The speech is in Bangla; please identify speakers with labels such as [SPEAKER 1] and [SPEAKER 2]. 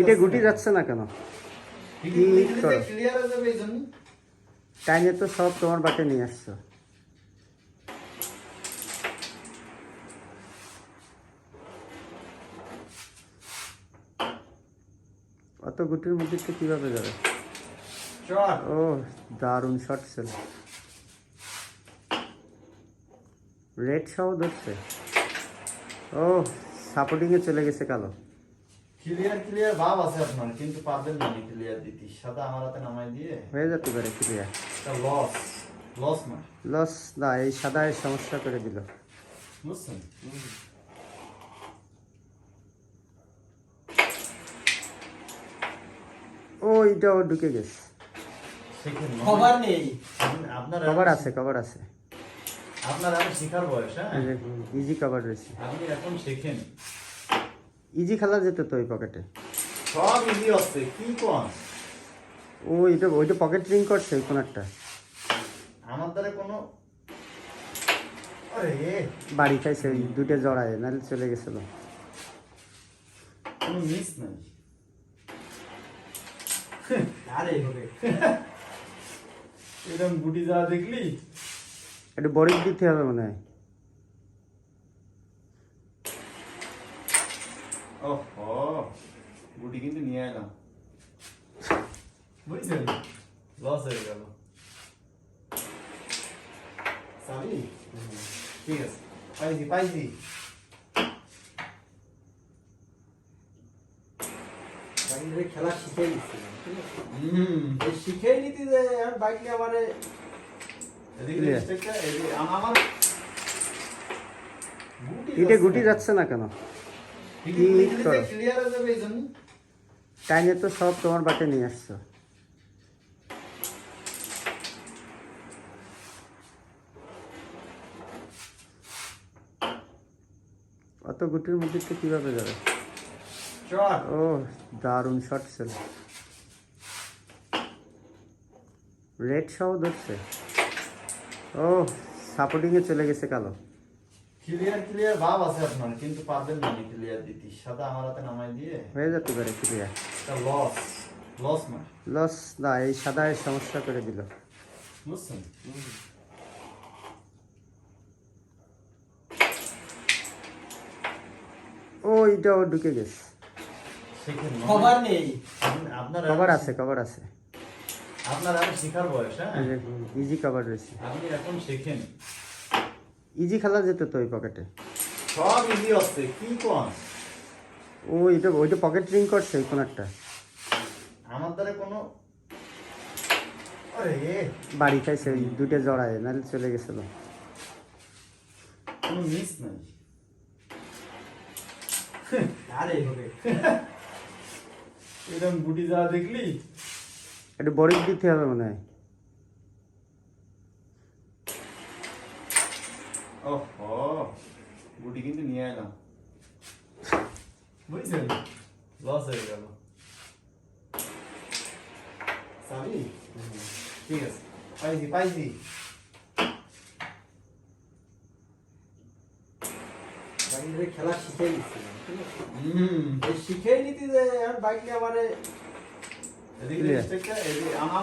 [SPEAKER 1] ইটে গুটি যাচ্ছে না কেন? কি করো? টাইমে তো সব তোমার বাটে নিয়ে আসছো। অত গুটির মধ্যে কীভাবে যাবে? ও দারুণ শট ছিল। রেড সহ ধরছে। ও সাপোর্টিং এ চলে গেছে কালো।
[SPEAKER 2] ক্লিয়ার ক্লিয়ার ভাব আছে আপনার কিন্তু পারবেন না ক্লিয়ার দিতে। সাদা আমার হাতে নামাই দিয়ে
[SPEAKER 1] হয়ে যেতে পারে ক্লিয়ার
[SPEAKER 2] এটা লস লস না।
[SPEAKER 1] লস না এই সাদায় সমস্যা করে দিল।
[SPEAKER 2] বুঝছেন?
[SPEAKER 1] ও এটাও ঢুকে গেছে।
[SPEAKER 2] শেখেন
[SPEAKER 3] নেই।
[SPEAKER 2] আপনার
[SPEAKER 1] কভার আছে কভার আছে।
[SPEAKER 2] আপনার এখন শেখার বয়স হ্যাঁ?
[SPEAKER 1] ইজি কভার রয়েছে।
[SPEAKER 2] আপনি এখন শেখেন।
[SPEAKER 1] ইজি খেলা যেত তো ওই পকেটে
[SPEAKER 2] সব ইজি আছে কি কোন?
[SPEAKER 1] ও এটা ওইটা পকেট রিং করছে ওই একটা।
[SPEAKER 2] আমার দ্বারা কোনো আরে
[SPEAKER 1] বাড়ি খাইছে ওই দুটো জড়ায় নাহলে চলে গেছিল।
[SPEAKER 2] কোনো মিস নাই।
[SPEAKER 3] আরে হবে
[SPEAKER 2] এরকম গুটি যা দেখলি।
[SPEAKER 1] একটু বড়ি দিতে হবে মনে হয়।
[SPEAKER 2] ওহো গুটি কিন্তু নিয়ে এলাম। বুঝছেন? লস হয়ে গেল। সাবি ঠিক আছে পাইছি পাইছি।
[SPEAKER 3] খেলা শিখে নিচ্ছিলাম শিখে নিতে যে বাইক নিয়ে আমারে
[SPEAKER 1] গুটি যাচ্ছে না কেন? টাইমে তো সব তোমার বাটে নিয়ে আসছো। অত গুটির মধ্যে কীভাবে যাবে? ও দারুণ শট ছিল। রেড সহ ধরছে। ও সাপোর্টিংয়ে চলে গেছে কালো।
[SPEAKER 2] ক্লিয়ার ক্লিয়ার ভাব আছে আপনার কিন্তু পারবেন না ক্লিয়ার দিতে। সাদা আমার হাতে নামাই দিয়ে।
[SPEAKER 1] হয়ে যেতে পারে ক্লিয়ার
[SPEAKER 2] লস লস না
[SPEAKER 1] লস না এই সাদায় সমস্যা করে দিল।
[SPEAKER 2] বুঝছেন?
[SPEAKER 1] ও এটাও ঢুকে গেছে।
[SPEAKER 3] নেই।
[SPEAKER 2] আপনার
[SPEAKER 1] কভার আছে কভার আছে।
[SPEAKER 2] আপনার এখন শেখার বয়স হ্যাঁ?
[SPEAKER 1] ইজি কভার রয়েছে।
[SPEAKER 2] আপনি এখন শেখেন।
[SPEAKER 1] ইজি খেলা যেত তো ওই পকেটে
[SPEAKER 2] সব ইজি আছে কি কোন?
[SPEAKER 1] ও এটা ওইটা পকেট রিং করছে ওই কোনারটা।
[SPEAKER 2] আমার দ্বারা কোনো আরে
[SPEAKER 1] বাড়ি খাইছে ওই দুটো জড়ায় নাহলে চলে গেছিল।
[SPEAKER 2] কোনো মিস নাই।
[SPEAKER 3] আরে হবে
[SPEAKER 2] এরকম গুটি যা দেখলি?
[SPEAKER 1] একটু বড়ি দিতে হবে মনে হয়।
[SPEAKER 2] ওহো গুটি কিন্তু নিয়ে এলাম। বুঝছেন? লস হয়ে গেল। সাবি ঠিক আছে পাইছি পাইছি।
[SPEAKER 3] বাইরে খেলা শিখে আছে?
[SPEAKER 2] হুম।
[SPEAKER 3] শিখে নিতে যে বাইক নিয়ে আমারে.
[SPEAKER 2] এদিকে আমার